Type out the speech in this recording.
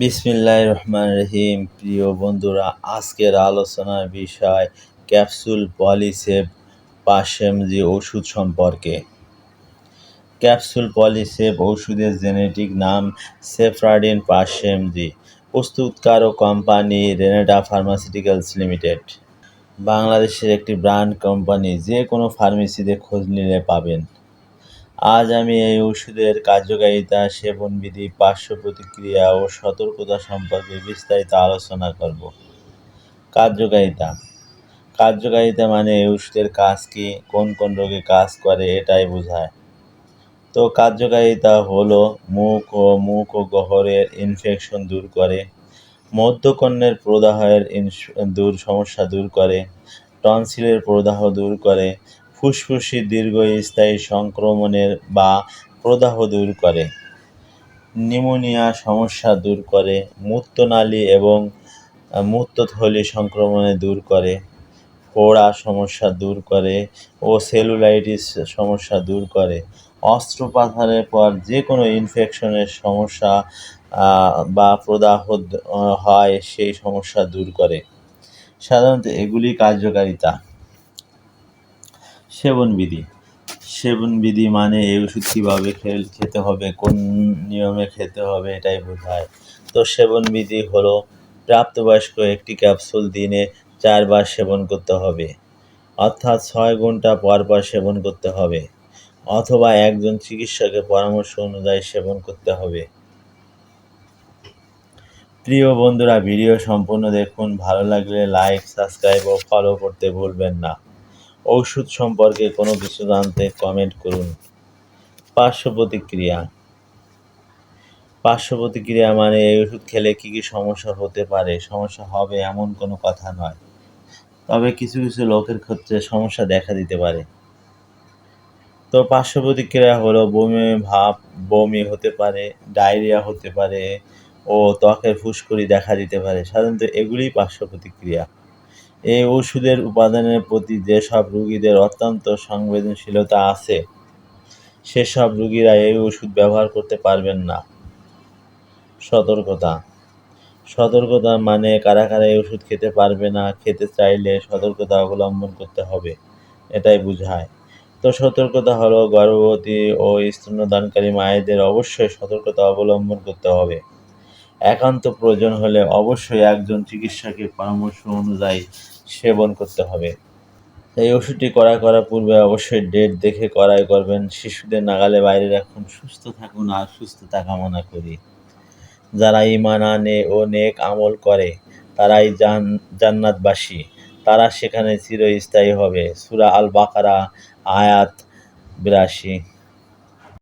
বিসমিল্লাহ রহমান রহিম। প্রিয় বন্ধুরা, আজকের আলোচনার বিষয় ক্যাপসুল পলিসেপ পাশেমজি ওষুধ সম্পর্কে। ক্যাপসুল পলিসেপ ওষুধের জেনেটিক নাম সেফ্রাডিন পাশেমজি প্রস্তুতকারক কোম্পানি রেনেডা ফার্মাসিউটিক্যালস লিমিটেড। বাংলাদেশের একটি ব্র্যান্ড কোম্পানি, যে কোনো ফার্মেসিতে খোঁজ নিলে পাবেন। আজ আমি এই ওষুধের কার্যকারিতা, সেবনবিধি পার্শ্ব প্রতিক্রিয়া ও সতর্কতা সম্পর্কে বিস্তারিত আলোচনা করব। কার্যকারিতা। কার্যকারিতা মানে এই ওষুধের কাজ কি, কোন কোন রোগে কাজ করে, এটাই বোঝায়। তো কার্যকারিতা হলো মুখ ও মুখ ও গহরের ইনফেকশন দূর করে, মধ্যকর্ণের প্রদাহের দূর সমস্যা দূর করে টনসিলের প্রদাহ দূর করে ফুসফুসি দীর্ঘস্থায়ী সংক্রমণের বা প্রদাহ দূর করে নিউমোনিয়া সমস্যা দূর করে, মূত্রনালী এবং মূত্রথলি সংক্রমণে দূর করে ফোড়া সমস্যা দূর করে ও সেলুলাইটিস সমস্যা দূর করে। অস্ত্রোপচারের পর যে কোনো ইনফেকশনের সমস্যা বা প্রদাহ হয় সেই সমস্যা দূর করে। সাধারণত এগুলি কার্যকারিতা। সেবনবিধি। সেবনবিধি মানে এই ওষুধ কীভাবে খেতে হবে, কোন নিয়মে খেতে হবে এটাই বোঝায়। তো সেবনবিধি হলো প্রাপ্তবয়স্ক একটি ক্যাপসুল দিনে চারবার সেবন করতে হবে, অর্থাৎ ছয় ঘণ্টা পর পর সেবন করতে হবে, অথবা একজন চিকিৎসকের পরামর্শ অনুযায়ী সেবন করতে হবে। প্রিয় বন্ধুরা, ভিডিও সম্পূর্ণ দেখুন, ভালো লাগলে লাইক সাবস্ক্রাইব ও ফলো করতে ভুলবেন না। ঔষধ সম্পর্কে কোনো কিছু জানতে কমেন্ট করুন। পার্শ্ব প্রতিক্রিয়া। পার্শ্ব প্রতিক্রিয়া মানে এই ওষুধ খেলে কী কী সমস্যা হতে পারে? সমস্যা হবে এমন কোনো কথা নয়। তবে কিছু কিছু লোকের ক্ষেত্রে সমস্যা দেখা দিতে পারে। তো পার্শ্ব প্রতিক্রিয়া হলো বমি, ভাব, বমি হতে পারে, ডায়রিয়া হতে পারে ও ত্বকের ফুসকুড়ি দেখা দিতে পারে। সাধারণত এগুলিই পার্শ্ব প্রতিক্রিয়া। এই ওষুধের উপাদানের প্রতি যেসব রুগীদের অত্যন্ত সংবেদনশীলতা আছে, সেসব রুগীরা এই ওষুধ ব্যবহার করতে পারবেন না। সতর্কতা। সতর্কতা মানে কারা কারা এই ওষুধ খেতে পারবে না, খেতে চাইলে সতর্কতা অবলম্বন করতে হবে, এটাই বোঝায়। তো সতর্কতা হলো গর্ভবতী ও স্তন্যদানকারী মায়েদের অবশ্যই সতর্কতা অবলম্বন করতে হবে। একান্ত প্রয়োজন হলে অবশ্যই একজন চিকিৎসকের পরামর্শ অনুযায়ী সেবন করতে হবে। এই ওষুধটি ক্রয় করার পূর্বে অবশ্যই ডেট দেখে ক্রয় করবেন। শিশুদের নাগালে বাইরে রাখুন। সুস্থ থাকুন আর সুস্থতা কামনা করি। যারা ইমান আনে ও নেক আমল করে, তারাই জান, জান্নাতবাসী। তারা সেখানে চিরস্থায়ী হবে। সুরা আল বাকারা আয়াত বিরাশি।